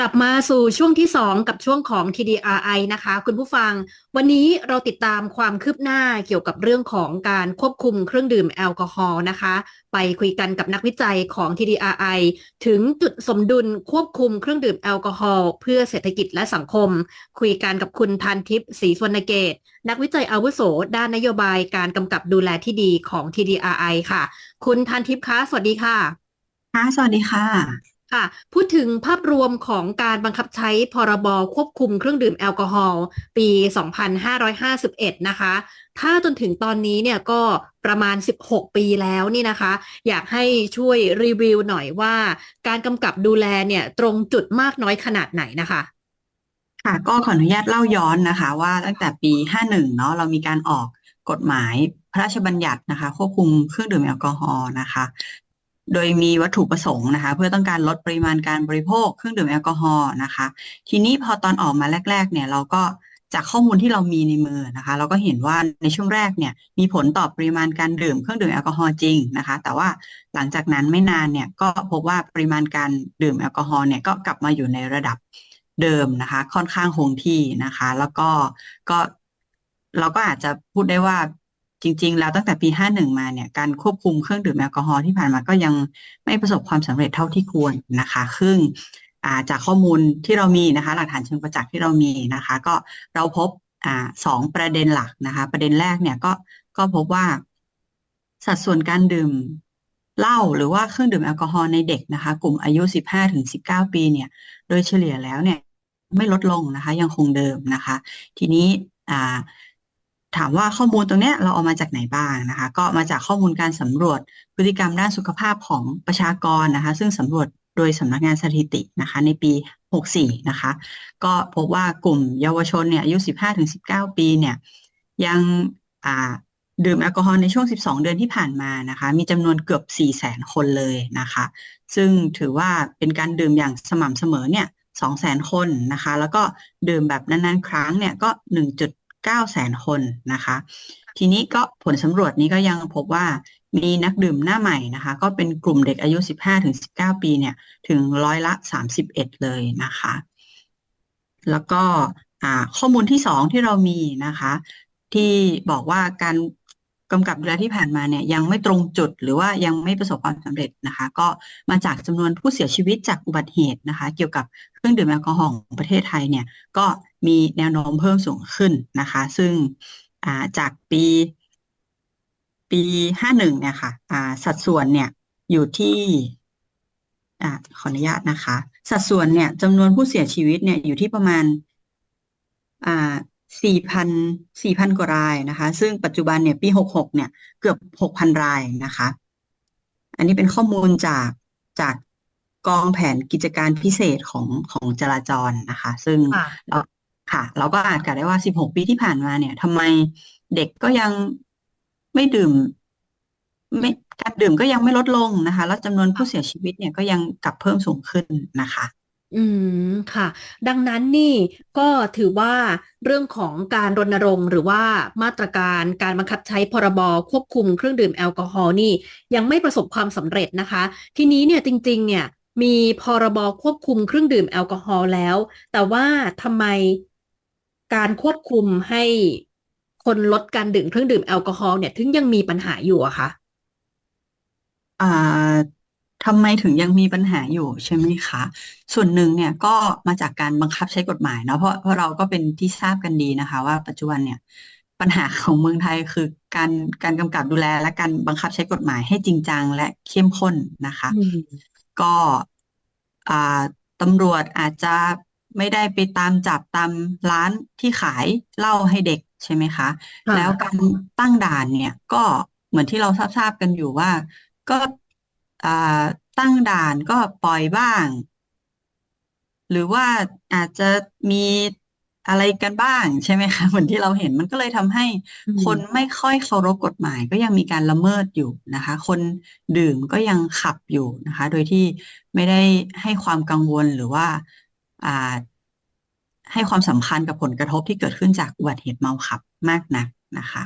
กลับมาสู่ช่วงที่ 2 กับช่วงของ TDRI นะคะ คุณผู้ฟัง วันนี้เราติดตามความคืบหน้าเกี่ยวกับเรื่องของการควบคุมเครื่องดื่มแอลกอฮอล์นะคะ ไปคุยกันกับนักวิจัยของ TDRI ถึงจุดสมดุลควบคุมเครื่องดื่มแอลกอฮอล์เพื่อเศรษฐกิจและสังคม คุยกันกับคุณทันทิพย์ศรีสวรรณเกต นักวิจัยอาวุโส ด้านนโยบายการกำกับดูแลที่ดีของ TDRI ค่ะ คุณทันทิพย์คะสวัสดีค่ะค่ะสวัสดีค่ะ ค่ะพูดถึงภาพรวมของการบังคับใช้พรบควบคุมเครื่องดื่มแอลกอฮอล์ปี 2551 นะคะ ถ้าจนถึงตอนนี้เนี่ยก็ประมาณ 16 ปีแล้วนี่นะคะ อยากให้ช่วยรีวิวหน่อยว่า การกำกับดูแลเนี่ยตรงจุดมากน้อยขนาดไหนนะคะค่ะก็ขออนุญาตเล่าย้อนนะคะ ว่าตั้งแต่ปี 51 เนาะเรามีการออกกฎหมายพระราชบัญญัตินะคะ ควบคุมเครื่องดื่มแอลกอฮอล์นะคะ โดยมีวัตถุประสงค์นะคะ เพื่อต้องการลดปริมาณการบริโภคเครื่องดื่มแอลกอฮอล์นะคะ ทีนี้พอตอนออกมาแรก ๆ เนี่ยเราก็จากข้อมูลที่เรามีในมือนะคะ เราก็เห็นว่าในช่วงแรกเนี่ยมีผลต่อปริมาณการดื่มเครื่องดื่มแอลกอฮอล์จริงนะคะ แต่ว่าหลังจากนั้นไม่นานเนี่ยก็พบว่าปริมาณการดื่มแอลกอฮอล์เนี่ยก็กลับมาอยู่ในระดับเดิมนะคะ ค่อนข้างคงที่นะคะ แล้วก็ก็เราก็อาจจะพูดได้ว่า จริง ๆ แล้วตั้งแต่ปี 51 มาเนี่ยการควบคุมเครื่องดื่มแอลกอฮอล์ที่ผ่านมาก็ยังไม่ประสบความสำเร็จเท่าที่ควรนะคะซึ่งาจากข้อมูลที่เรามีนะคะ หลักฐานเชิงประจักษ์ที่เรามีนะคะ ก็เราพบอสองประเด็นหลักนะคะ ประเด็นแรกเนี่ยก็ก็พบว่า สัดส่วนการดื่มเหล้าหรือว่าเครื่องดื่มแอลกอฮอล์ในเด็กนะคะ กลุ่มอายุ 15ถึง19 ปีเนี่ย โดยเฉลี่ยแล้วเนี่ยไม่ลดลงนะคะ ยังคงเดิมนะคะ ทีนี้อ่า ถามว่าข้อมูลตรงนี้เราเอามาจากไหนบ้างนะคะ ก็มาจากข้อมูลการสำรวจพฤติกรรมด้านสุขภาพของประชากรนะคะ ซึ่งสำรวจโดยสำนักงานสถิตินะคะ ในปี 64 นะคะ ก็พบว่ากลุ่มเยาวชนเนี่ยอายุ 15-19 ปีเนี่ยยังดื่มแอลกอฮอล์ในช่วง 12 เดือนที่ผ่านมานะคะ มีจำนวนเกือบ4 0 0 0 0คนเลยนะคะ ซึ่งถือว่าเป็นการดื่มอย่างสม่ำเสมอเนี่ย200,000คนนะคะ แล้วก็ดื่มแบบนานๆ ครั้งเนี่ยก็ 9แสนคนนะคะ ทีนี้ก็ผลสำรวจนี้ก็ยังพบว่ามีนักดื่มหน้าใหม่นะคะ ก็เป็นกลุ่มเด็กอายุ 15-19 ปีเนี่ย ถึงร้อยละ 31 เลยนะคะ แล้วก็ข้อมูลที่สองที่เรามีนะคะ ที่บอกว่าการกำกับดูแลที่ผ่านมาเนี่ยยังไม่ตรงจุดหรือว่ายังไม่ประสบความสำเร็จนะคะ ก็มาจากจำนวนผู้เสียชีวิตจากอุบัติเหตุนะคะ เกี่ยวกับเครื่องดื่มแอลกอฮอล์ของประเทศไทยเนี่ย ก็ มีแนวโน้มเพิ่มสูงขึ้นนะคะ ซึ่งาจากปี ปีห้าหนึ่งเนี่ยค่ะอ่าสัดส่วนเนี่ยอยู่ที่อขออนุญาตนะคะ สัดส่วนเนี่ยจำนวนผู้เสียชีวิตเนี่ยอยู่ที่ประมาณสี่พันสี่พันกว่ารายนะคะ ซึ่งปัจจุบันเนี่ยปีหกหกเนี่ยเกือบหกพันรายนะคะ อันนี้เป็นข้อมูลจากจากกองแผนกิจการพิเศษของของจราจรนะคะ ซึ่งเรา ค่ะ เราก็อาจกล่าวได้ว่าสิบหกปีที่ผ่านมาเนี่ยทำไมเด็กก็ยังไม่ดื่มไม่การดื่มก็ยังไม่ลดลงนะคะ แล้วจำนวนผู้เสียชีวิตเนี่ยก็ยังกลับเพิ่มสูงขึ้นนะคะอืมค่ะ ดังนั้นนี่ก็ถือว่าเรื่องของการรณรงค์ หรือว่ามาตรการการบังคับใช้พรบควบคุมเครื่องดื่มแอลกอฮอล์นี่ ยังไม่ประสบความสำเร็จนะคะ ทีนี้เนี่ยจริง ๆ เนี่ยมีพรบควบคุมเครื่องดื่มแอลกอฮอล์แล้ว แต่ว่าทำไม การควบคุมให้คนลดการดื่มเครื่องดื่มแอลกอฮอล์เนี่ยถึงยังมีปัญหาอยู่อะคะอ่าทำไมถึงยังมีปัญหาอยู่ใช่ไหมคะ ส่วนหนึ่งเนี่ยก็มาจากการบังคับใช้กฎหมายเนาะเพราะเพราะเราก็เป็นที่ทราบกันดีนะคะ ว่าปัจจุบันเนี่ยปัญหาของเมืองไทยคือการการกำกับดูแลและการบังคับใช้กฎหมายให้จริงจังและเข้มข้นนะคะอืมก็อ่าตำรวจอาจจะ ไม่ได้ไปตามจับตามร้านที่ขายเหล้าให้เด็กใช่ไหมคะค่ะแล้วการตั้งด่านเนี่ย ก็เหมือนที่เราทราบๆกันอยู่ว่า ก็อ่าตั้งด่านก็ปล่อยบ้าง หรือว่าอาจจะมีอะไรกันบ้างใช่ไหมคะเหมือนที่เราเห็นมันก็เลยทำให้อืมคนไม่ค่อยเคารพกฎหมาย ก็ยังมีการละเมิดอยู่นะคะ คนดื่มก็ยังขับอยู่นะคะ โดยที่ไม่ได้ให้ความกังวลหรือว่าอ่า ให้ความสำคัญกับผลกระทบที่เกิดขึ้นจากอุบัติเหตุเมาขับมากนักนะคะ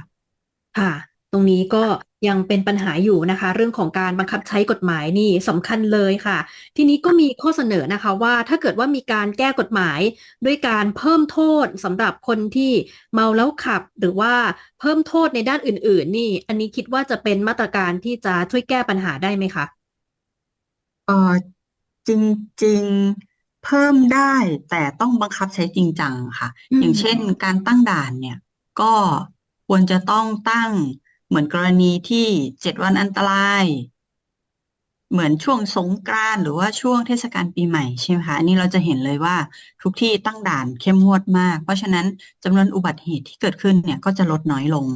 ค่ะตรงนี้ก็ยังเป็นปัญหาอยู่นะคะ เรื่องของการบังคับใช้กฎหมายนี่สำคัญเลยค่ะ ทีนี้ก็มีข้อเสนอนะคะว่าถ้าเกิดว่ามีการแก้กฎหมาย ด้วยการเพิ่มโทษสำหรับคนที่เมาแล้วขับ หรือว่าเพิ่มโทษในด้านอื่น ๆ นี่ อันนี้คิดว่าจะเป็นมาตรการที่จะช่วยแก้ปัญหาได้ไหมคะเออจริงๆ เพิ่มได้แต่ต้องบังคับใช้จริงจังค่ะอือย่างมเช่นการตั้งด่านเนี่ย ก็ควรจะต้องตั้งเหมือนกรณีที่เจ็ดวันอันตราย เหมือนช่วงสงกรานต์หรือว่าช่วงเทศกาลปีใหม่ใช่ไหมคะอันนี้เราจะเห็นเลยว่าทุกที่ตั้งด่านเข้มงวดมาก เพราะฉะนั้นจำนวนอุบัติเหตุที่เกิดขึ้นเนี่ยก็จะลดน้อยลง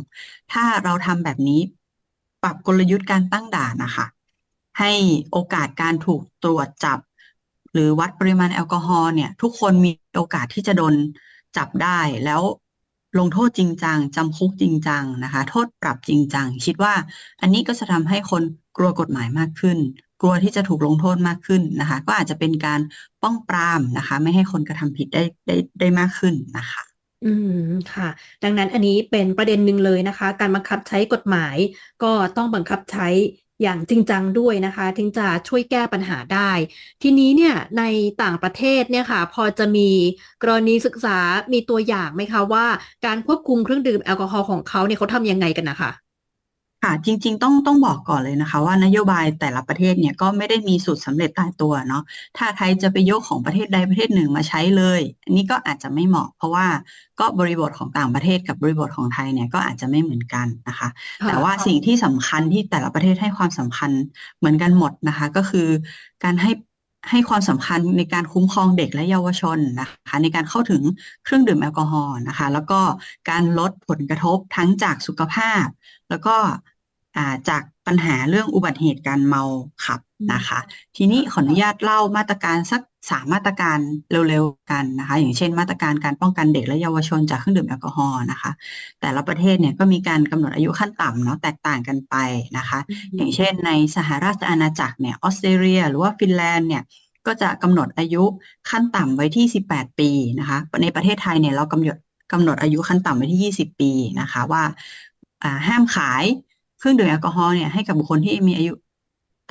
ถ้าเราทำแบบนี้ปรับกลยุทธ์การตั้งด่านนะคะให้โอกาสการถูกตรวจจับ หรือวัดปริมาณแอลกอฮอล์เนี่ย ทุกคนมีโอกาสที่จะโดนจับได้แล้วลงโทษจริงจังจำคุกจริงจังนะคะ โทษปรับจริงจัง คิดว่าอันนี้ก็จะทำให้คนกลัวกฎหมายมากขึ้น กลัวที่จะถูกลงโทษมากขึ้นนะคะ ก็อาจจะเป็นการป้องปรามนะคะ ไม่ให้คนกระทำผิดได้ได้ได้มากขึ้นนะคะอืมค่ะ ดังนั้นอันนี้เป็นประเด็นหนึ่งเลยนะคะ การบังคับใช้กฎหมายก็ต้องบังคับใช้ อย่างจริงจังด้วยนะคะ ถึงจะช่วยแก้ปัญหาได้ ทีนี้เนี่ยในต่างประเทศเนี่ยค่ะ พอจะมีกรณีศึกษามีตัวอย่างไหมคะว่า การควบคุมเครื่องดื่มแอลกอฮอล์ของเขาเนี่ยเขาทำยังไงกันนะคะ ค่ะจริง ๆ ต้องต้องบอกก่อนเลยนะคะ ว่านโยบายแต่ละประเทศเนี่ยก็ไม่ได้มีสูตรสำเร็จตายตัวเนาะถ้าไทยจะไปยกของประเทศใดประเทศหนึ่งมาใช้เลย อันนี้ก็อาจจะไม่เหมาะ เพราะว่าก็บริบทของต่างประเทศกับบริบทของไทยเนี่ยก็อาจจะไม่เหมือนกันนะคะค่ะแต่ว่าสิ่งที่สำคัญที่แต่ละประเทศให้ความสำคัญเหมือนกันหมดนะคะ ก็คือการให้ให้ความสำคัญในการคุ้มครองเด็กและเยาวชนนะคะในการเข้าถึงเครื่องดื่มแอลกอฮอล์นะคะ แล้วก็การลดผลกระทบทั้งจากสุขภาพ แล้วก็อ่า จากปัญหาเรื่องอุบัติเหตุการเมาขับนะคะ ทีนี้ขออนุญาตเล่ามาตรการสักสามมาตรการเร็วๆกันนะคะ อย่างเช่นมาตรการการป้องกันเด็กและเยาวชนจากเครื่องดื่มแอลกอฮอล์นะคะ แต่ละประเทศเนี่ยก็มีการกำหนดอายุขั้นต่ำเนาะแตกต่างกันไปนะคะ อย่างเช่นในสหราชอาณาจักรเนี่ยออสเตรเลีย หรือว่าฟินแลนด์เนี่ยก็จะกำหนดอายุขั้นต่ำไว้ที่ 18 ปีนะคะในประเทศไทยเนี่ยเรากำหนดกำหนดอายุขั้นต่ำไว้ที่ 20 ปีนะคะว่าอ่าห้ามขายเค รื่องดื่มแอลกอฮอล์เนี่ยให้กับบุคคลที่มีอายุ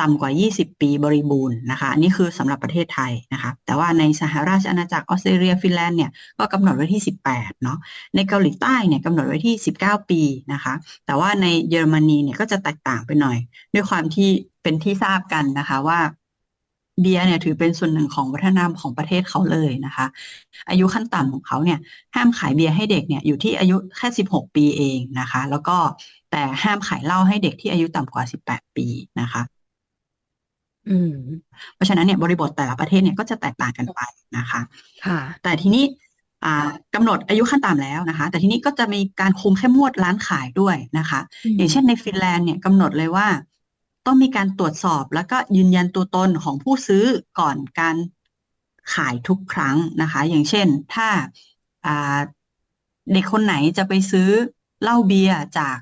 ต่ำกว่า 20 ปีบริบูรณ์นะคะอันนี้คือสำหรับประเทศไทยนะคะแต่ว่าในสหราชอาณาจักรออสเตรเลียฟินแลนด์เนี่ยก็กำหนดไว้ที่ 18เนาะในเกาหลีใต้เนี่ยกำหนดไว้ที่ 19 ปีนะคะ แต่ว่าในเยอรมนีเนี่ยก็จะแตกต่างไปหน่อย ด้วยความที่เป็นที่ทราบกันนะคะว่า เบียร์เนี่ยถือเป็นส่วนหนึ่งของวัฒนธรรมของประเทศเขาเลยนะคะ อายุขั้นต่ำของเขาเนี่ยห้ามขายเบียร์ให้เด็กเนี่ยอยู่ที่อายุแค่ 16 ปีเองนะคะ แล้วก็แต่ห้ามขายเหล้าให้เด็กที่อายุต่ำกว่า 18 ปีนะคะอืมเพราะฉะนั้นเนี่ยบริบทแต่ละประเทศเนี่ยก็จะแตกต่างกันไปนะคะค่ะ แต่ทีนี้อ่ากำหนดอายุขั้นต่ำแล้วนะคะ แต่ทีนี้ก็จะมีการคุมเข้มงวดร้านขายด้วยนะคะ อย่างเช่นในฟินแลนด์เนี่ยกำหนดเลยว่า ต้องมีการตรวจสอบแล้วก็ยืนยันตัวตนของผู้ซื้อก่อนการขายทุกครั้งนะคะ อย่างเช่น ถ้าเด็กคนไหนจะไปซื้อเหล้าเบียร์จาก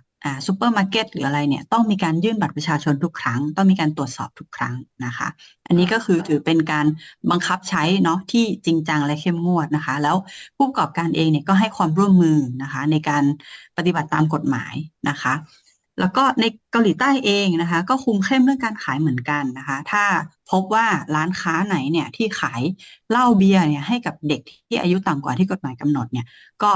ซูเปอร์มาร์เก็ตหรืออะไรเนี่ยต้องมีการยื่นบัตรประชาชนทุกครั้ง ต้องมีการตรวจสอบทุกครั้งนะคะ อันนี้ก็คือถือเป็นการบังคับใช้เนาะที่จริงจังและเข้มงวดนะคะ แล้วผู้ประกอบการเองเนี่ยก็ให้ความร่วมมือนะคะ ในการปฏิบัติตามกฎหมายนะคะ แล้วก็ในเกาหลีใต้เองนะคะ ก็คุมเข้มเรื่องการขายเหมือนกันนะคะ ถ้าพบว่าร้านค้าไหนเนี่ยที่ขายเหล้าเบียร์เนี่ยให้กับเด็กที่อายุต่ำกว่าที่กฎหมายกำหนดเนี่ยก็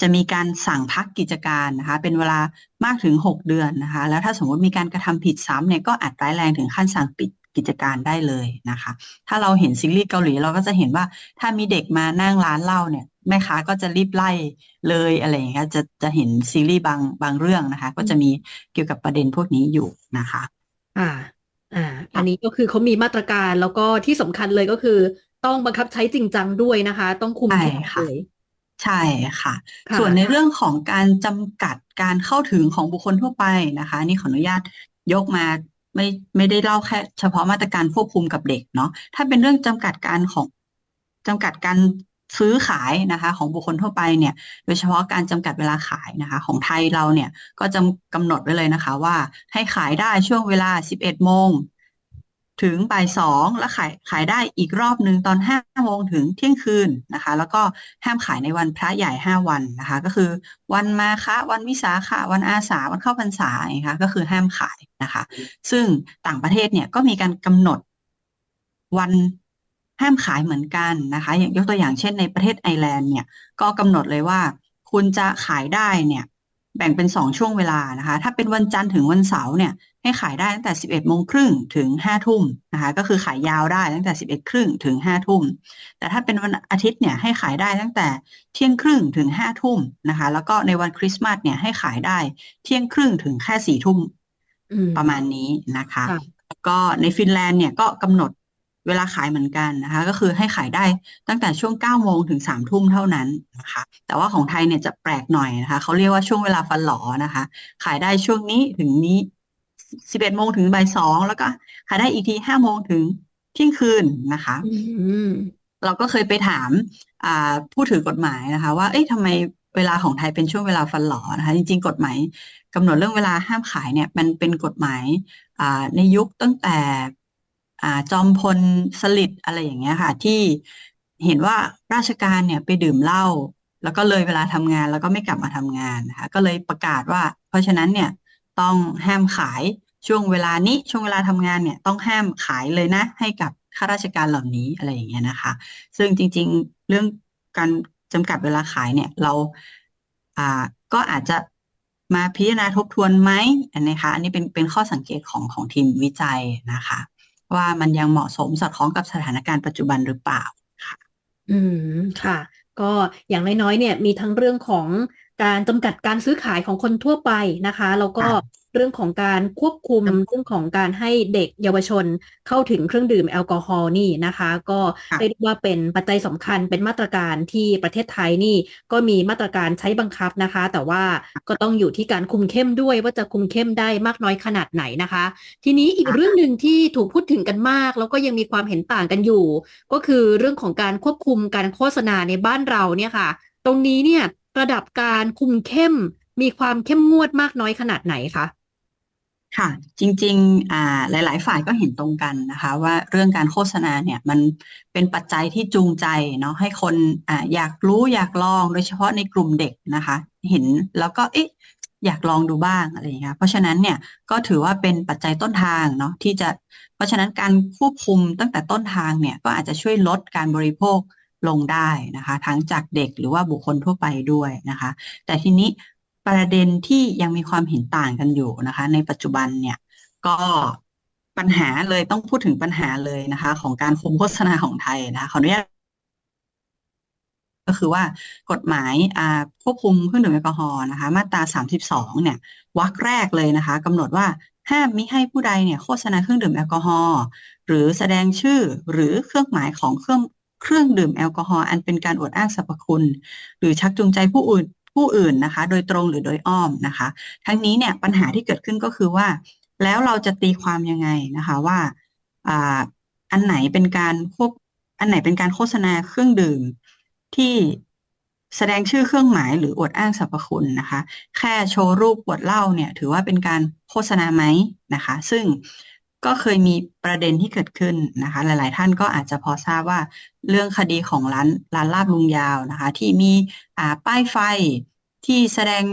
จะมีการสั่งพักกิจการนะคะ เป็นเวลามากถึง 6 เดือนนะคะ แล้วถ้าสมมติมีการกระทำผิดซ้ำเนี่ยก็อาจร้ายแรงถึงขั้นสั่งปิดกิจการได้เลยนะคะ ถ้าเราเห็นซีรีส์เกาหลีเราก็จะเห็นว่าถ้ามีเด็กมานั่งร้านเหล้าเนี่ย แม่ค้าก็จะรีบไล่เลยอะไรอย่างเงี้ยจะจะเห็นซีรีส์บางบางเรื่องนะคะ ก็จะมีเกี่ยวกับประเด็นพวกนี้อยู่นะคะ อ่า อ่า อันนี้ก็คือเขามีมาตรการแล้วก็ที่สำคัญเลยก็คือ ต้องบังคับใช้จริงจังด้วยนะคะ ต้องคุมใช่เข้มค่ะเลยใช่ค่ะค่ะ ส่วนในเรื่องของการจำกัดการเข้าถึงของบุคคลทั่วไปนะคะ นี่ขออนุญาตยกมาไม่ไม่ได้เล่าแค่ เฉพาะมาตรการควบคุมกับเด็กเนาะถ้าเป็นเรื่องจำกัดการของจำกัดการ ซื้อขายนะคะของบุคคลทั่วไปเนี่ยโดยเฉพาะการจำกัดเวลาขายนะคะของไทยเราเนี่ยก็จะกำหนดไว้เลยนะคะว่าให้ขายได้ช่วงเวลา 11 โมง ถึงบ่ายสองแล้วขายขายได้อีกรอบหนึ่งตอนห้าโมงถึงเที่ยงคืนนะคะ แล้วก็ห้ามขายในวันพระใหญ่ห้าวันนะคะ ก็คือวันมาฆะวันวิสาขะวันอาสาวันเข้าพรรษาอย่างเงี้ยค่ะก็คือห้ามขายนะคะ ซึ่งต่างประเทศเนี่ยก็มีการกำหนดวัน ห้ามขายเหมือนกันนะคะ อย่างยกตัวอย่างเช่นในประเทศไอร์แลนด์เนี่ยก็กำหนดเลยว่า คุณจะขายได้เนี่ยแบ่งเป็นสองช่วงเวลานะคะ ถ้าเป็นวันจันทร์ถึงวันเสาร์เนี่ยให้ขายได้ตั้งแต่ 11โมงครึ่งถึง5ทุ่มนะคะก็คือขายยาวได้ตั้งแต่ 11 ครึ่งถึง5ทุ่ม แต่ถ้าเป็นวันอาทิตย์เนี่ยให้ขายได้ตั้งแต่เที่ยงครึ่งถึง5ทุ่มนะคะ แล้วก็ในวันคริสต์มาสเนี่ยให้ขายได้เที่ยงครึ่งถึงแค่4ทุ่มอืมประมาณนี้นะคะค่ะแล้วก็ในฟินแลนด์เนี่ยก็กำหนด เวลาขายเหมือนกันนะคะ ก็คือให้ขายได้ตั้งแต่ช่วง9โมงถึง3ทุ่มเท่านั้นนะคะ แต่ว่าของไทยเนี่ยจะแปลกหน่อยนะคะเขาเรียกว่าช่วงเวลาฟันหลอนะคะ ขายได้ช่วงนี้ถึงนี้ 11โมงถึงบ่ายสองแล้วก็ขายได้อีกที5โมงถึงเที่ยงคืนนะคะอืมเราก็เคยไปถามอ่าผู้ถือกฎหมายนะคะ ว่าเอ๊ะทำไมเวลาของไทยเป็นช่วงเวลาฟันหลอนะคะ จริง ๆ กฎหมายกำหนดเรื่องเวลาห้ามขายเนี่ย มันเป็นกฎหมายอ่าในยุคตั้งแต่ อ่าจอมพลสฤษดิ์อะไรอย่างเงี้ยค่ะ ที่เห็นว่าราชการเนี่ยไปดื่มเหล้าแล้วก็เลยเวลาทำงานแล้วก็ไม่กลับมาทำงานนะคะก็เลยประกาศว่า เพราะฉะนั้นเนี่ยต้องห้ามขายช่วงเวลานี้ช่วงเวลาทำงานเนี่ยต้องห้ามขายเลยนะ ให้กับข้าราชการเหล่านี้อะไรอย่างเงี้ยนะคะ ซึ่งจริงๆเรื่องการจำกัดเวลาขายเนี่ยเราอ่าก็อาจจะมาพิจารณาทบทวนไหมอันนี้คะ อันนี้เป็นเป็นข้อสังเกตของของทีมวิจัยนะคะ ว่ามันยังเหมาะสมสอดคล้องกับสถานการณ์ปัจจุบันหรือเปล่าอืมค่ะ ก็อย่างน้อยๆเนี่ยมีทั้งเรื่องของการจำกัดการซื้อขายของคนทั่วไปนะคะ แล้วก็ค่ะ เรื่องของการควบคุมเรื่องของการให้เด็กเยาวชนเข้าถึงเครื่องดื่มแอลกอฮอล์นี่นะคะ ก็ค่ะเรียกได้ว่าเป็นปัจจัยสำคัญเป็นมาตรการที่ประเทศไทยนี่ก็มีมาตรการใช้บังคับนะคะ แต่ว่าก็ต้องอยู่ที่การคุมเข้มด้วยว่าจะคุมเข้มได้มากน้อยขนาดไหนนะคะ ทีนี้อีกค่ะเรื่องหนึ่งที่ถูกพูดถึงกันมาก แล้วก็ยังมีความเห็นต่างกันอยู่ ก็คือเรื่องของการควบคุมการโฆษณาในบ้านเราเนี่ยค่ะ ตรงนี้เนี่ยระดับการคุมเข้มมีความเข้มงวดมากน้อยขนาดไหนคะ ค่ะ จริง ๆ อ่า หลาย ๆ ฝ่ายก็เห็นตรงกันนะคะว่าเรื่องการโฆษณาเนี่ยมันเป็นปัจจัยที่จูงใจเนาะให้คนอ่าอยากรู้อยากลองโดยเฉพาะในกลุ่มเด็กนะคะ เห็นแล้วก็เอ๊ะอยากลองดูบ้างอะไรอย่างเงี้ยเพราะฉะนั้นเนี่ยก็ถือว่าเป็นปัจจัยต้นทางเนาะที่จะเพราะฉะนั้นการควบคุมตั้งแต่ต้นทางเนี่ยก็อาจจะช่วยลดการบริโภคลงได้นะคะ ทั้งจากเด็กหรือว่าบุคคลทั่วไปด้วยนะคะ แต่ทีนี้ ประเด็นที่ยังมีความเห็นต่างกันอยู่นะคะ ในปัจจุบันเนี่ยก็ปัญหาเลยต้องพูดถึงปัญหาเลยนะคะ ของการคุมโฆษณาของไทยนะคะขออนุญาตก็คือว่ากฎหมายควบคุมเครื่องดื่มแอลกอฮอล์นะคะ มาตรา 32 เนี่ยวรรคแรกเลยนะคะกำหนดว่าห้ามมิให้ผู้ใดเนี่ยโฆษณาเครื่องดื่มแอลกอฮอล์หรือแสดงชื่อหรือเครื่องหมายของเครื่องเครื่องดื่มแอลกอฮอล์อันเป็นการอวดอ้างสรรพคุณ หรือชักจูงใจผู้อื่น ผู้อื่นนะคะ โดยตรงหรือโดยอ้อมนะคะ ทั้งนี้เนี่ยปัญหาที่เกิดขึ้นก็คือว่า แล้วเราจะตีความยังไงนะคะว่าอ่าอันไหนเป็นการควบอันไหนเป็นการโฆษณาเครื่องดื่มที่แสดงชื่อเครื่องหมายหรืออวดอ้างสรรพคุณนะคะ แค่โชว์รูปขวดเหล้าเนี่ย ถือว่าเป็นการโฆษณาไหมนะคะ ซึ่ง ก็เคยมีประเด็นที่เกิดขึ้นนะคะ หลาย ๆ ท่านก็อาจจะพอทราบว่าเรื่องคดีของร้านร้านลาบลุงยาวนะคะ ที่มีป้ายไฟที่แสดง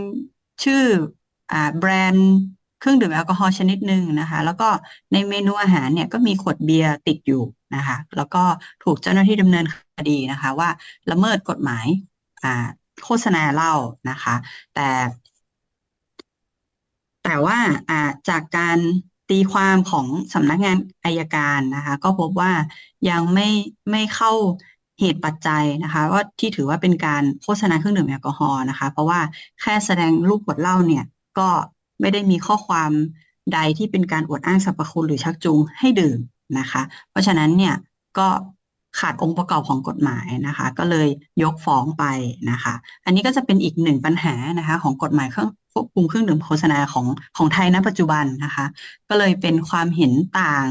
ชื่ออแบรนด์เครื่องดื่มแอลกอฮอล์ชนิดหนึ่งนะคะ แล้วก็ในเมนูอาหารเนี่ยก็มีขวดเบียร์ติดอยู่นะคะ แล้วก็ถูกเจ้าหน้าที่ดำเนินคดีนะคะว่าละเมิดกฎหมายโฆษณาเหล้านะคะ แต่ แต่ว่าจากการ ตีความของสำนักงานอายการนะคะ ก็พบว่ายังไม่ไม่เข้าเหตุปัจจัยนะคะ ว่าที่ถือว่าเป็นการโฆษณาเครื่องดื่มแอลกอฮอล์นะคะ เพราะว่าแค่แสดงรูปขวดเหล้าเนี่ย ก็ไม่ได้มีข้อความใดที่เป็นการอวดอ้างสรรพคุณหรือชักจูงให้ดื่มนะคะ เพราะฉะนั้นเนี่ยก็ขาดองค์ประกอบของกฎหมายนะคะ ก็เลยยกฟ้องไปนะคะ อันนี้ก็จะเป็นอีกหนึ่งปัญหานะคะ ของกฎหมายเครื่อง ควบคุมเครื่องดื่มโฆษณาของของไทยณปัจจุบันนะคะ ก็เลยเป็นความเห็นต่าง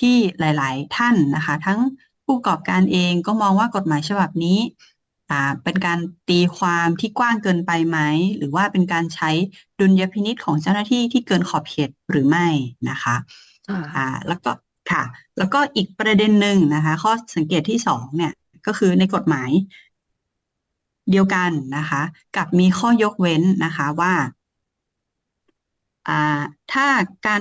ที่หลาย ๆ ท่านนะคะ ทั้งผู้ประกอบการเองก็มองว่ากฎหมายฉบับนี้อ่าเป็นการตีความที่กว้างเกินไปไหม หรือว่าเป็นการใช้ดุลยพินิจของเจ้าหน้าที่ที่เกินขอบเขตหรือไม่นะคะอ่าอ่าแล้วก็ค่ะ แล้วก็อีกประเด็นหนึ่งนะคะ ข้อสังเกตที่สองเนี่ยก็คือในกฎหมายเดียวกันนะคะ กับมีข้อยกเว้นนะคะว่าอ่า ถ้าการ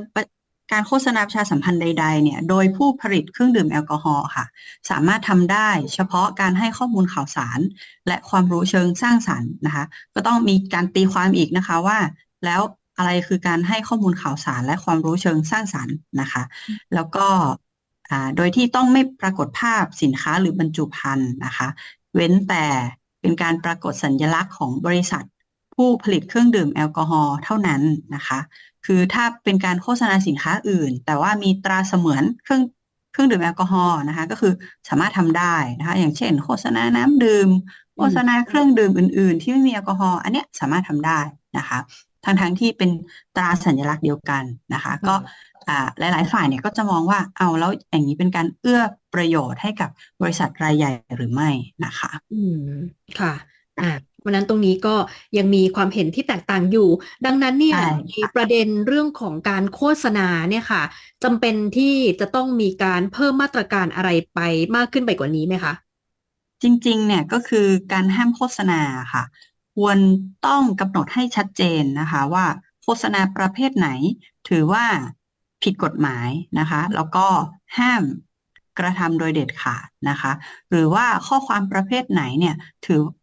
การโฆษณาประชาสัมพันธ์ใด ๆ เนี่ย โดยผู้ผลิตเครื่องดื่มแอลกอฮอล์ค่ะ สามารถทำได้เฉพาะการให้ข้อมูลข่าวสาร และความรู้เชิงสร้างสรรค์นะคะ ก็ต้องมีการตีความอีกนะคะว่า แล้วอะไรคือการให้ข้อมูลข่าวสารและความรู้เชิงสร้างสรรค์นะคะ แล้วก็โดยที่ต้องไม่ปรากฏภาพสินค้าหรือบรรจุภัณฑ์นะคะ เว้นแต่เป็นการปรากฏสัญลักษณ์ของบริษัท ผู้ผลิตเครื่องดื่มแอลกอฮอล์เท่านั้นนะคะ คือถ้าเป็นการโฆษณาสินค้าอื่น แต่ว่ามีตราเสมือนเครื่องเครื่องดื่มแอลกอฮอล์นะคะ ก็คือสามารถทำได้นะคะ อย่างเช่น โฆษณาน้ำดื่ม โฆษณาเครื่องดื่มอื่น ๆ ที่ไม่มีแอลกอฮอล์อันเนี้ยสามารถทำได้นะคะทั้งทั้งที่เป็นตราสัญลักษณ์เดียวกันนะคะ ก็อ่าหลาย ๆ ฝ่ายเนี่ยก็จะมองว่าเอาแล้วอย่างนี้เป็นการเอื้อประโยชน์ให้กับบริษัทรายใหญ่หรือไม่นะคะ อืมค่ะอ่า วันนั้นตรงนี้ก็ยังมีความเห็นที่แตกต่างอยู่ ดังนั้นเนี่ยใช่ในประเด็นเรื่องของการโฆษณาเนี่ยค่ะจำเป็นที่จะต้องมีการเพิ่มมาตรการอะไรไปมากขึ้นไปกว่านี้ไหมคะ จริงๆ เนี่ยก็คือการห้ามโฆษณาค่ะ ควรต้องกำหนดให้ชัดเจนนะคะว่าโฆษณาประเภทไหน ถือว่าผิดกฎหมายนะคะ แล้วก็ห้ามกระทำโดยเด็ดขาดนะคะ หรือว่าข้อความประเภทไหนเนี่ยถืออ่า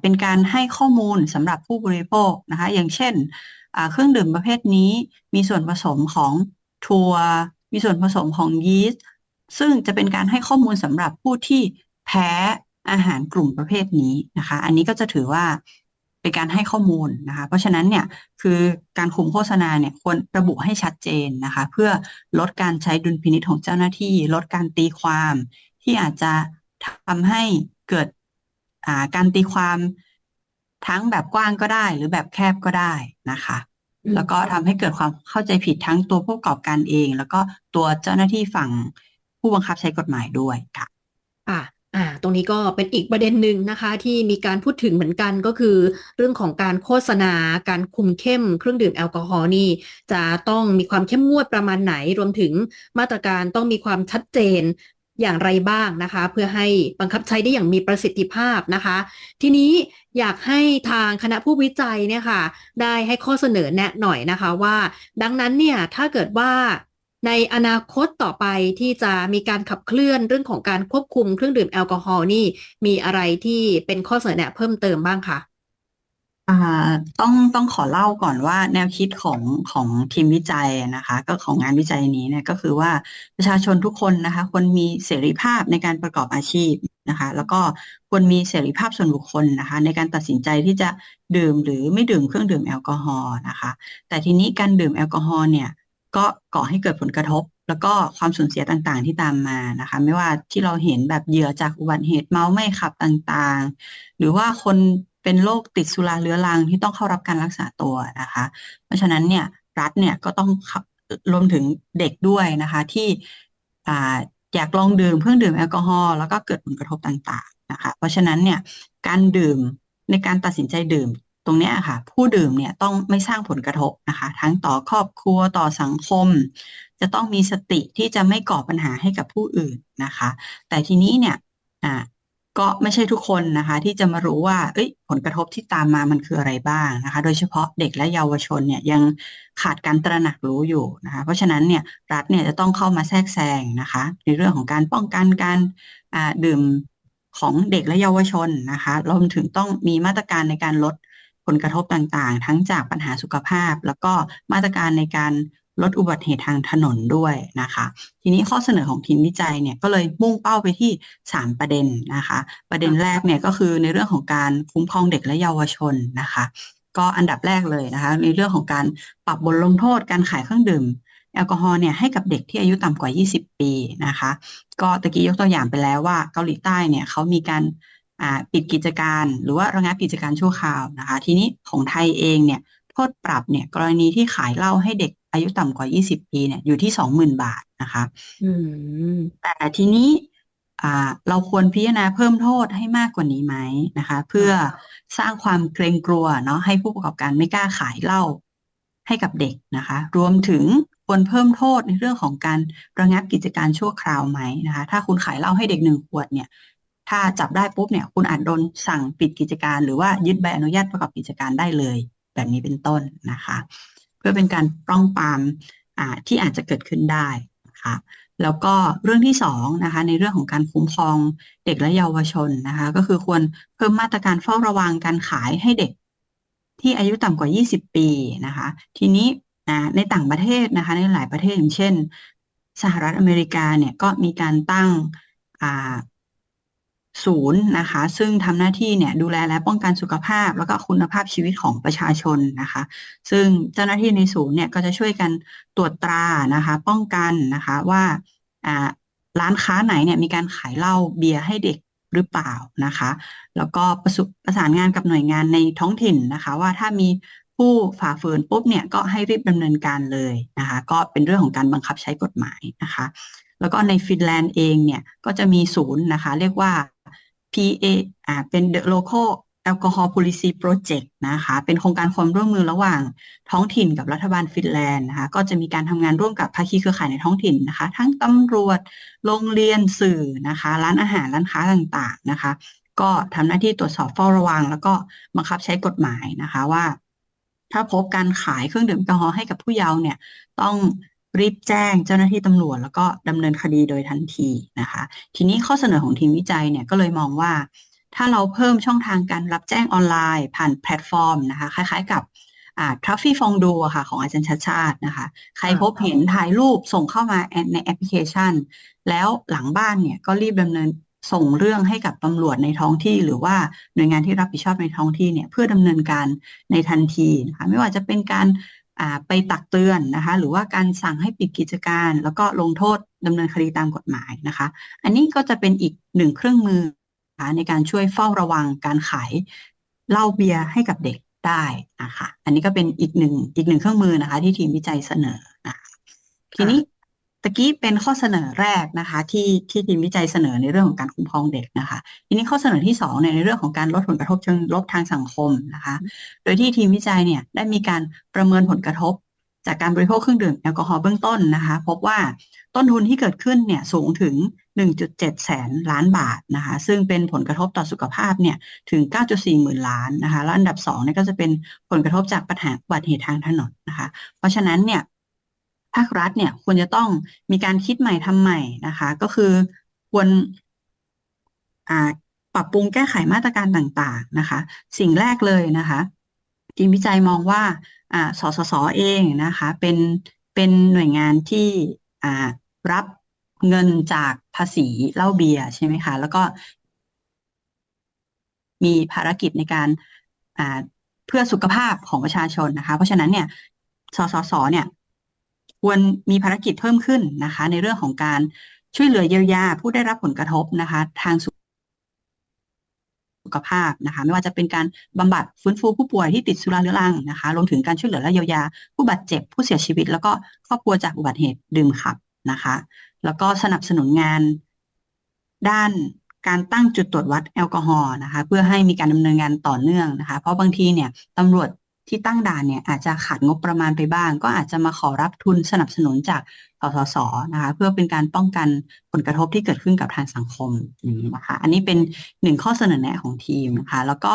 เป็นการให้ข้อมูลสำหรับผู้บริโภคนะคะอย่างเช่นเครื่องดื่มประเภทนี้มีส่วนผสมของถั่วมีส่วนผสมของยีสต์ซึ่งจะเป็นการให้ข้อมูลสำหรับผู้ที่แพ้อาหารกลุ่มประเภทนี้นะคะ อันนี้ก็จะถือว่าเป็นการให้ข้อมูลนะคะ เพราะฉะนั้นเนี่ยคือการคุมโฆษณาเนี่ยควรระบุให้ชัดเจนนะคะ เพื่อลดการใช้ดุลพินิจของเจ้าหน้าที่ ลดการตีความที่อาจจะทำให้เกิด การตีความทั้งแบบกว้างก็ได้ หรือแบบแคบก็ได้นะคะอืมแล้วก็ทำให้เกิดความเข้าใจผิดทั้งตัวผู้ประกอบการเอง แล้วก็ตัวเจ้าหน้าที่ฝั่งผู้บังคับใช้กฎหมายด้วยค่ะอ่าอ่าตรงนี้ก็เป็นอีกประเด็นหนึ่งนะคะ ที่มีการพูดถึงเหมือนกันก็คือ เรื่องของการโฆษณา การคุมเข้มเครื่องดื่มแอลกอฮอล์นี่ จะต้องมีความเข้มงวดประมาณไหนรวมถึงมาตรการต้องมีความชัดเจน อย่างไรบ้างนะคะ เพื่อให้บังคับใช้ได้อย่างมีประสิทธิภาพนะคะ ทีนี้อยากให้ทางคณะผู้วิจัยเนี่ยค่ะ ได้ให้ข้อเสนอแนะหน่อยนะคะว่า ดังนั้นเนี่ยถ้าเกิดว่าในอนาคตต่อไปที่จะมีการขับเคลื่อนเรื่องของการควบคุมเครื่องดื่มแอลกอฮอล์นี่มีอะไรที่เป็นข้อเสนอแนะเพิ่มเติมบ้างคะ อ่าต้องต้องขอเล่าก่อนว่าแนวคิดของของทีมวิจัยนะคะ ก็ของงานวิจัยนี้เนี่ยก็คือว่าประชาชนทุกคนนะคะควรมีเสรีภาพในการประกอบอาชีพนะคะ แล้วก็ควรมีเสรีภาพส่วนบุคคลนะคะ ในการตัดสินใจที่จะดื่มหรือไม่ดื่มเครื่องดื่มแอลกอฮอล์นะคะ แต่ทีนี้การดื่มแอลกอฮอล์เนี่ยก็ก่อให้เกิดผลกระทบ แล้วก็ความสูญเสียต่างๆ ที่ตามมานะคะ ไม่ว่าที่เราเห็นแบบเหยื่อจากอุบัติเหตุเมาไม่ขับต่างๆ หรือว่าคน เป็นโรคติดสุราเรื้อรังที่ต้องเข้ารับการรักษาตัวนะคะ เพราะฉะนั้นเนี่ยรัฐเนี่ยก็ต้องรวมถึงเด็กด้วยนะคะ ที่ออยากลองดื่มเครื่องดื่มแอลกอฮอล์แล้วก็เกิดผลกระทบต่างๆนะคะเพราะฉะนั้นเนี่ยการดื่มในการตัดสินใจดื่มตรงนี้ค่ะ ผู้ดื่มเนี่ยต้องไม่สร้างผลกระทบนะคะ ทั้งต่อครอบครัวต่อสังคม จะต้องมีสติที่จะไม่ก่อปัญหาให้กับผู้อื่นนะคะ แต่ทีนี้เนี่ย ก็ไม่ใช่ทุกคนนะคะ ที่จะมารู้ว่าเอ้ยผลกระทบที่ตามมามันคืออะไรบ้างนะคะ โดยเฉพาะเด็กและเยาวชนเนี่ยยังขาดการตระหนักรู้อยู่นะคะ เพราะฉะนั้นเนี่ยรัฐเนี่ยจะต้องเข้ามาแทรกแซงนะคะ ในเรื่องของการป้องกันการดื่มของเด็กและเยาวชนนะคะรวมถึงต้องมีมาตรการในการลดผลกระทบต่างๆ ทั้งจากปัญหาสุขภาพ แล้วก็มาตรการในการ ลดอุบัติเหตุทางถนนด้วยนะคะ ทีนี้ข้อเสนอของทีมวิจัยเนี่ยก็เลยมุ่งเป้าไปที่ 3 ประเด็นนะคะ ประเด็นแรกเนี่ยก็คือในเรื่องของการคุ้มครองเด็กและเยาวชนนะคะ ก็อันดับแรกเลยนะคะ ในเรื่องของการปรับบทลงโทษการขายเครื่องดื่มแอลกอฮอล์เนี่ยให้กับเด็กที่อายุต่ำกว่า 20 ปีนะคะ ก็ตะกี้ยกตัวอย่างไปแล้วว่าเกาหลีใต้เนี่ยเขามีการปิดกิจการหรือว่าระงับกิจการชั่วคราวนะคะ ทีนี้ของไทยเองเนี่ยโทษปรับเนี่ยกรณีที่ขายเหล้าให้เด็ก อายุต่ำกว่า 20 ปีเนี่ยอยู่ที่ 20,000 บาทนะคะอืมแต่ทีนี้อ่าเราควรพิจารณาเพิ่มโทษให้มากกว่านี้ไหมนะคะ เพื่อสร้างความเกรงกลัวเนาะให้ผู้ประกอบการไม่กล้าขายเหล้าให้กับเด็กนะคะ รวมถึงควรเพิ่มโทษในเรื่องของการระงับกิจการชั่วคราวไหมนะคะ ถ้าคุณขายเหล้าให้เด็กหนึ่งขวดเนี่ย ถ้าจับได้ปุ๊บเนี่ย คุณอาจโดนสั่งปิดกิจการ หรือว่ายึดใบอนุญาตประกอบกิจการได้เลย แบบนี้เป็นต้นนะคะเพื่อเป็นการป้องปรามที่อาจจะเกิดขึ้นได้นะคะแล้วก็เรื่องที่สองนะคะในเรื่องของการคุ้มครองเด็กและเยาวชนนะคะก็คือควรเพิ่มมาตรการเฝ้าระวังการขายให้เด็กที่อายุต่ำกว่า 20 ปีนะคะทีนี้ในต่างประเทศนะคะในหลายประเทศอย่างเช่น สหรัฐอเมริกาเนี่ยก็มีการตั้ง ศูนย์นะคะ ซึ่งทำหน้าที่เนี่ยดูแลและป้องกันสุขภาพ แล้วก็คุณภาพชีวิตของประชาชนนะคะ ซึ่งเจ้าหน้าที่ในศูนย์เนี่ยก็จะช่วยกันตรวจตรานะคะ ป้องกันนะคะว่าร้านค้าไหนเนี่ยมีการขายเหล้าเบียร์ให้เด็กหรือเปล่านะคะ แล้วก็ประสประสานงานกับหน่วยงานในท้องถิ่นนะคะ ว่าถ้ามีผู้ฝ่าฝืนปุ๊บเนี่ยก็ให้รีบดำเนินการเลยนะคะ ก็เป็นเรื่องของการบังคับใช้กฎหมายนะคะ แล้วก็ในฟินแลนด์เองเนี่ยก็จะมีศูนย์นะคะ เรียกว่า PA อ่าเป็น The Local Alcohol Policy Project นะคะ เป็นโครงการความร่วมมือระหว่างท้องถิ่นกับรัฐบาลฟินแลนด์นะคะ ก็จะมีการทำงานร่วมกับภาคีเครือข่ายในท้องถิ่นนะคะ ทั้งตำรวจ โรงเรียนสื่อนะคะ ร้านอาหาร ร้านค้าต่างๆนะคะ ก็ทำหน้าที่ตรวจสอบเฝ้าระวัง แล้วก็บังคับใช้กฎหมายนะคะว่า ถ้าพบการขายเครื่องดื่มแอลกอฮอล์ให้กับผู้เยาว์เนี่ย ต้อง รีบแจ้งเจ้าหน้าที่ตำรวจ แล้วก็ดำเนินคดีโดยทันทีนะคะ ทีนี้ข้อเสนอของทีมวิจัยเนี่ยก็เลยมองว่า ถ้าเราเพิ่มช่องทางการรับแจ้งออนไลน์ ผ่านแพลตฟอร์มนะคะคล้ายๆกับทรัฟฟี่ฟองดูค่ะ ของอาจารย์ชาชาตินะคะ ใครพบเห็นถ่ายรูปส่งเข้ามาในแอปพลิเคชัน แล้วหลังบ้านเนี่ยก็รีบดำเนินส่งเรื่องให้กับตำรวจในท้องที่ หรือว่าหน่วยงานที่รับผิดชอบในท้องที่เนี่ยเพื่อดำเนินการในทันทีนะคะไม่ว่าจะเป็นการ ไปตักเตือนนะคะ หรือว่าการสั่งให้ปิดกิจการ แล้วก็ลงโทษดำเนินคดีตามกฎหมายนะคะ อันนี้ก็จะเป็นอีกหนึ่งเครื่องมือในการช่วยเฝ้าระวังการขายเหล้าเบียร์ให้กับเด็กได้นะคะ อันนี้ก็เป็นอีกหนึ่งอีกหนึ่งเครื่องมือนะคะ ที่ทีมวิจัยเสนอนะคะทีนี้ ตะกี้เป็นข้อเสนอแรกนะคะที่ที่ทีมวิจัยเสนอในเรื่องของการคุ้มครองเด็กนะคะ ทีนี้ข้อเสนอที่สองในในเรื่องของการลดผลกระทบเชิงลบทางสังคมนะคะ โดยที่ทีมวิจัยเนี่ยได้มีการประเมินผลกระทบ จากการบริโภคเครื่องดื่มแอลกอฮอล์เบื้องต้นนะคะ พบว่าต้นทุนที่เกิดขึ้นเนี่ยสูงถึง 1.7 แสนล้านบาทนะคะ ซึ่งเป็นผลกระทบต่อสุขภาพเนี่ยถึง 9.4 หมื่นล้านนะคะ แล้วอันดับ2เนี่ยก็จะเป็นผลกระทบจากปัญหาอุบัติเหตุทางถนนนะคะ เพราะฉะนั้นเนี่ย ภาครัฐเนี่ยควรจะต้องมีการคิดใหม่ทำใหม่นะคะ ก็คือควรปรับปรุงแก้ไขมาตรการต่างๆนะคะ สิ่งแรกเลยนะคะทีมวิจัยมองว่าสสสเองนะคะเป็นเป็นหน่วยงานที่รับเงินจากภาษีเหล้าเบียร์ใช่ไหมคะ แล้วก็มีภารกิจในการเพื่อสุขภาพของประชาชนนะคะ เพราะฉะนั้นเนี่ย สสส เนี่ย ควรมีภารกิจเพิ่มขึ้นนะคะ ในเรื่องของการช่วยเหลือเยียวยาผู้ได้รับผลกระทบนะคะ ทางสุขภาพนะคะ ไม่ว่าจะเป็นการบำบัดฟื้นฟูผู้ป่วยที่ติดสุราเรื้อรังนะคะรวมถึงการช่วยเหลือและเยียวยา ผู้บาดเจ็บผู้เสียชีวิต แล้วก็ครอบครัวจากอุบัติเหตุดื่มขับนะคะ แล้วก็สนับสนุนงานด้านการตั้งจุดตรวจวัดแอลกอฮอล์นะคะ เพื่อให้มีการดำเนินงานต่อเนื่องนะคะ เพราะบางทีเนี่ยตำรวจ ที่ตั้งด่านเนี่ยอาจจะขาดงบประมาณไปบ้าง ก็อาจจะมาขอรับทุนสนับสนุนจากสสสนะคะเพื่อเป็นการป้องกันผลกระทบที่เกิดขึ้นกับทางสังคมอย่างนี้นะคะ อันนี้เป็นหนึ่งข้อเสนอแนะของทีมนะคะ แล้วก็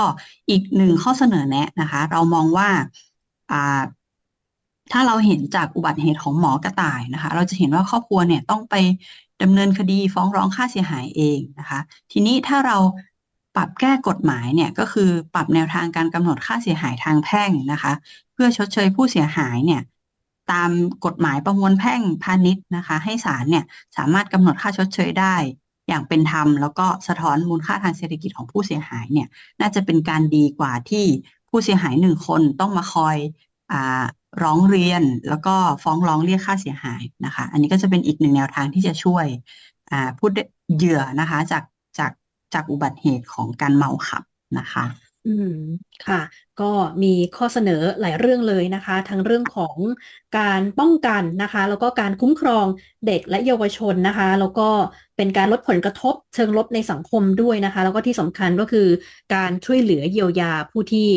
อีกหนึ่งข้อเสนอแนะนะคะ เรามองว่าอ่าถ้าเราเห็นจากอุบัติเหตุของหมอกระต่ายนะคะ เราจะเห็นว่าครอบครัวเนี่ยต้องไปดำเนินคดีฟ้องร้องค่าเสียหายเองนะคะ ทีนี้ถ้าเรา ปรับแก้กฎหมายเนี่ยก็คือปรับแนวทางการกำหนดค่าเสียหายทางแพ่งนะคะ เพื่อชดเชยผู้เสียหายเนี่ยตามกฎหมายประมวลแพ่งพาณิชย์นะคะ ให้ศาลเนี่ยสามารถกำหนดค่าชดเชยได้ อย่างเป็นธรรม แล้วก็สะท้อนมูลค่าทางเศรษฐกิจของผู้เสียหายเนี่ยน่าจะเป็นการดีกว่าที่ผู้เสียหายหนึ่งคนต้องมาคอยอ่าร้องเรียนแล้วก็ฟ้องร้องเรียกค่าเสียหายนะคะ อันนี้ก็จะเป็นอีกหนึ่งแนวทางที่จะช่วยอ่าผู้เหยื่อนะคะ จาก จากอุบัติเหตุของการเมาขับนะคะ อืม ค่ะ ก็มีข้อเสนอหลายเรื่องเลยนะคะ ทั้งเรื่องของการป้องกันนะคะ แล้วก็การคุ้มครองเด็กและเยาวชนนะคะ แล้วก็เป็นการลดผลกระทบเชิงลบในสังคมด้วยนะคะ แล้วก็ที่สำคัญก็คือการช่วยเหลือเยียวยาผู้ที่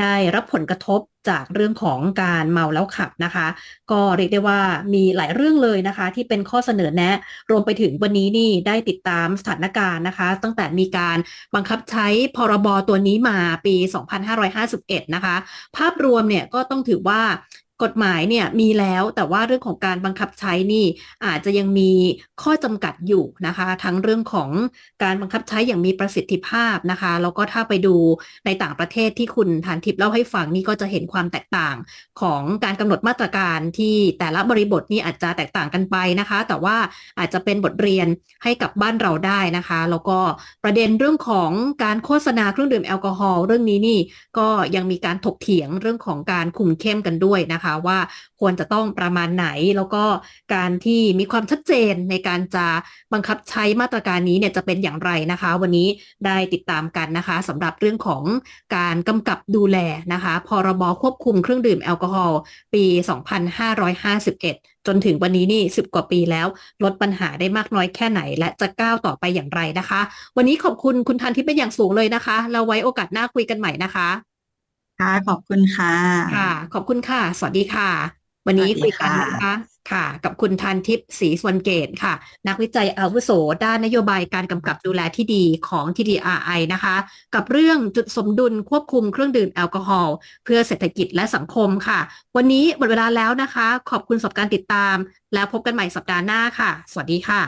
ได้รับผลกระทบจากเรื่องของการเมาแล้วขับนะคะ ก็เรียกได้ว่ามีหลายเรื่องเลยนะคะ ที่เป็นข้อเสนอแนะ รวมไปถึงวันนี้นี่ได้ติดตามสถานการณ์นะคะ ตั้งแต่มีการบังคับใช้พรบตัวนี้มาปี 2 5 2551 นะคะ ภาพรวมเนี่ยก็ต้องถือว่า กฎหมายเนี่ยมีแล้วแต่ว่าเรื่องของการบังคับใช้นี่อาจจะยังมีข้อจำกัดอยู่นะคะ ทั้งเรื่องของการบังคับใช้อย่างมีประสิทธิภาพนะคะแล้วก็ถ้าไปดูในต่างประเทศที่คุณฐานทิพย์เล่าให้ฟังนี่ก็จะเห็นความแตกต่างของการกำหนดมาตรการที่แต่ละบริบทนี่อาจจะแตกต่างกันไปนะคะ แต่ว่าอาจจะเป็นบทเรียนให้กับบ้านเราได้นะคะ แล้วก็ประเด็นเรื่องของการโฆษณาเครื่องดื่มแอลกอฮอล์เรื่องนี้นี่ก็ยังมีการถกเถียงเรื่องของการคุมเข้มกันด้วยนะคะว่าควรจะต้องประมาณไหน แล้วก็การที่มีความชัดเจนในการจะบังคับใช้มาตรการนี้เนี่ยจะเป็นอย่างไรนะคะ วันนี้ได้ติดตามกันนะคะสำหรับเรื่องของการกำกับดูแลนะคะ พรบควบคุมเครื่องดื่มแอลกอฮอล์ปี 2551จนถึงวันนี้นี่ 10 กว่าปีแล้ว ลดปัญหาได้มากน้อยแค่ไหน และจะก้าวต่อไปอย่างไรนะคะ วันนี้ขอบคุณคุณทันที่เป็นอย่างสูงเลยนะคะแล้วไว้โอกาสหน้าคุยกันใหม่นะคะ ค่ะ ขอบคุณค่ะ ค่ะ ขอบคุณค่ะ สวัสดีค่ะ วันนี้สวัสดีคุยกันค่ะนะคะค่ะ กับคุณทันทิพย์ศรีสวนเกตค่ะ นักวิจัยอาวุโส ด้านนโยบายการกำกับดูแลที่ดีของ TDRI นะคะ กับเรื่องจุดสมดุลควบคุมเครื่องดื่มแอลกอฮอล์เพื่อเศรษฐกิจและสังคมค่ะ วันนี้หมดเวลาแล้วนะคะ ขอบคุณสำหรับการติดตาม แล้วพบกันใหม่สัปดาห์หน้าค่ะ สวัสดีค่ะ